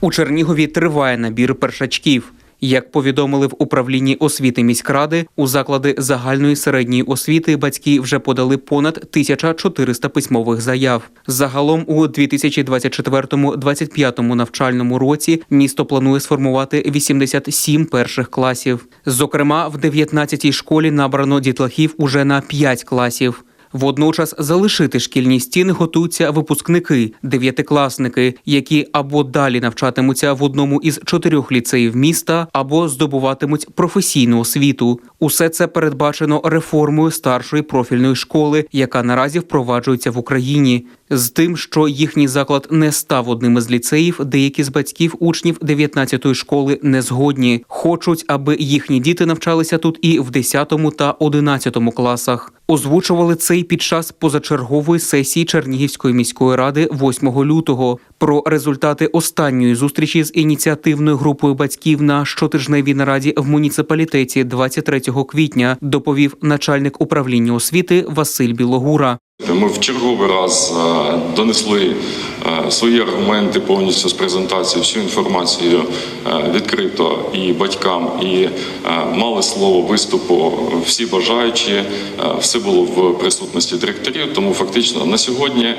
У Чернігові триває набір першачків. Як повідомили в управлінні освіти міськради, у заклади загальної середньої освіти батьки вже подали понад 1400 письмових заяв. Загалом у 2024-2025 навчальному році місто планує сформувати 87 перших класів. Зокрема, в 19-й школі набрано дітлахів уже на 5 класів. Водночас залишити шкільні стіни готуються випускники, дев'ятикласники, які або далі навчатимуться в одному із чотирьох ліцеїв міста, або здобуватимуть професійну освіту. Усе це передбачено реформою старшої профільної школи, яка наразі впроваджується в Україні. З тим, що їхній заклад не став одним із ліцеїв, деякі з батьків учнів 19-ї школи не згодні. Хочуть, аби їхні діти навчалися тут і в 10 та 11 класах. Озвучували це й під час позачергової сесії Чернігівської міської ради 8 лютого. Про результати останньої зустрічі з ініціативною групою батьків на щотижневій нараді в муніципалітеті 23 квітня доповів начальник управління освіти Василь Білогура. Ми в черговий раз е, донесли е, свої аргументи повністю з презентації, всю інформацію е, відкрито і батькам, і мали слово виступу всі бажаючі. Все було в присутності директорів. Тому фактично на сьогодні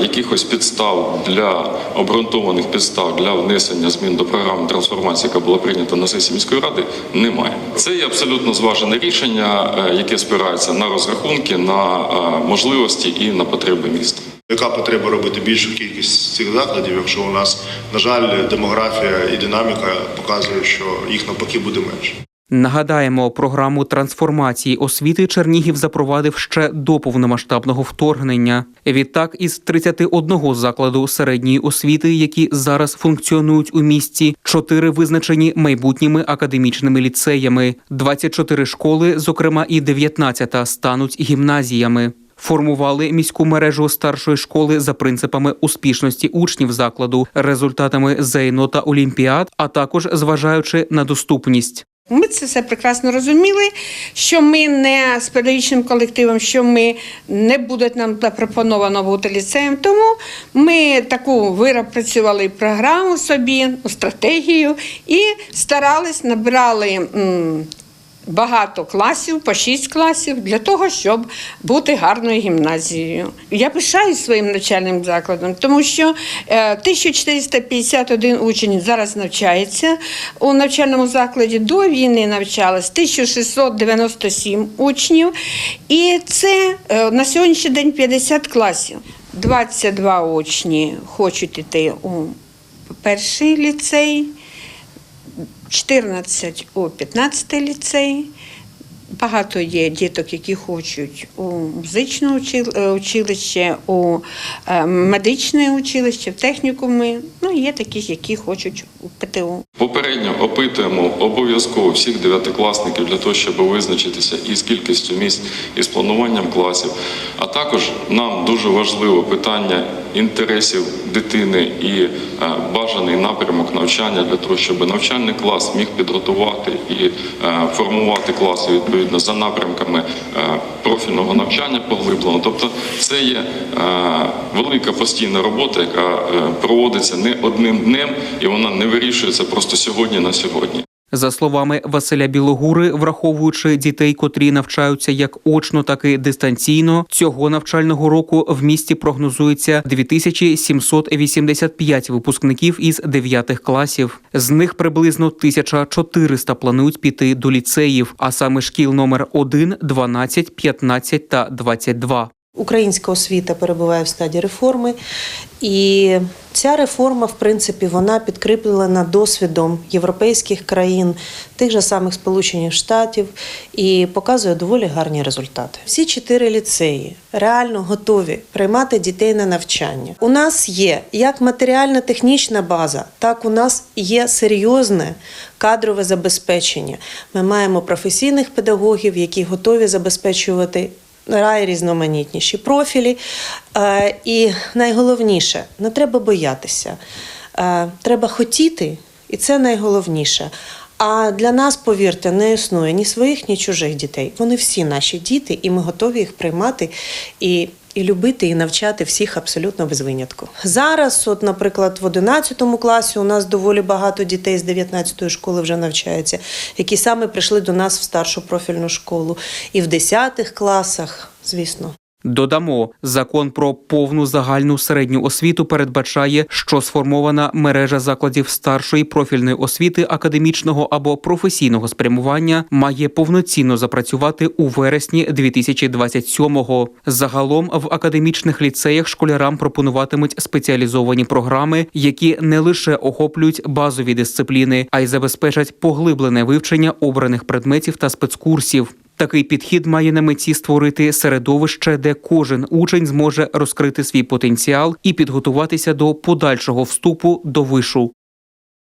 якихось підстав для обґрунтованих підстав для внесення змін до програми трансформації, яка була прийнята на сесії міської ради, немає. Це є абсолютно зважене рішення, яке спирається на розрахунки, на е, можливості і на потреби міста. Яка потреба робити більшу кількість цих закладів, якщо у нас, на жаль, демографія і динаміка показує, що їх навпаки буде менше. Нагадаємо, програму трансформації освіти Чернігів запровадив ще до повномасштабного вторгнення. Відтак, із 31 закладу середньої освіти, які зараз функціонують у місті, чотири визначені майбутніми академічними ліцеями, 24 школи, зокрема і 19 стануть гімназіями. Формували міську мережу старшої школи за принципами успішності учнів закладу, результатами ЗЕЙНО та Олімпіад, а також зважаючи на доступність. Ми це все прекрасно розуміли, що ми не з педагогічним колективом, що ми не буде нам запропоновано бути ліцеєм. Тому ми таку виропрацювали програму собі, стратегію і старались, набирали. Багато класів, по шість класів, для того, щоб бути гарною гімназією. Я пишаюсь своїм навчальним закладом, тому що е, 1451 учень зараз навчається у навчальному закладі. До війни навчалось 1697 учнів. І це е, на сьогоднішній день 50 класів. 22 учні хочуть йти у перший ліцей. 14 у 15 ліцей. Багато є діток, які хочуть у музичне е, училище, у е, медичне училище, в технікуми. Ну, є такі, які хочуть у ПТУ. Попередньо опитуємо обов'язково всіх дев'ятикласників для того, щоб визначитися із кількістю місць, і з плануванням класів. А також нам дуже важливо питання інтересів дитини і е, бажаний напрямок навчання для того, щоб навчальний клас міг підготувати і е, формувати класи відповідно за напрямками е, профільного навчання поглиблено. Тобто, це є велика постійна робота, яка проводиться не одним днем, і вона не вирішується просто сьогодні на сьогодні. За словами Василя Білогури, враховуючи дітей, котрі навчаються як очно, так і дистанційно, цього навчального року в місті прогнозується 2785 випускників із 9 класів. З них приблизно 1400 планують піти до ліцеїв, а саме шкіл номер 1, 12, 15 та 22. Українська освіта перебуває в стадії реформи, і ця реформа, в принципі, вона підкріплена досвідом європейських країн, тих же самих Сполучених Штатів, і показує доволі гарні результати. Всі чотири ліцеї реально готові приймати дітей на навчання. У нас є як матеріально-технічна база, так у нас є серйозне кадрове забезпечення. Ми маємо професійних педагогів, які готові забезпечувати найрізноманітніші профілі. Е, І найголовніше, не треба боятися. Е, Треба хотіти, і це найголовніше. А для нас, повірте, не існує ні своїх, ні чужих дітей. Вони всі наші діти, і ми готові їх приймати і, і любити і навчати всіх абсолютно без винятку. Зараз, от, наприклад, в 11 класі у нас доволі багато дітей з 19-ї школи вже навчаються, які саме прийшли до нас в старшу профільну школу. І в 10 класах, звісно. Додамо, закон про повну загальну середню освіту передбачає, що сформована мережа закладів старшої профільної освіти академічного або професійного спрямування має повноцінно запрацювати у вересні 2027-го. Загалом в академічних ліцеях школярам пропонуватимуть спеціалізовані програми, які не лише охоплюють базові дисципліни, а й забезпечать поглиблене вивчення обраних предметів та спецкурсів. Такий підхід має на меті створити середовище, де кожен учень зможе розкрити свій потенціал і підготуватися до подальшого вступу до вишу.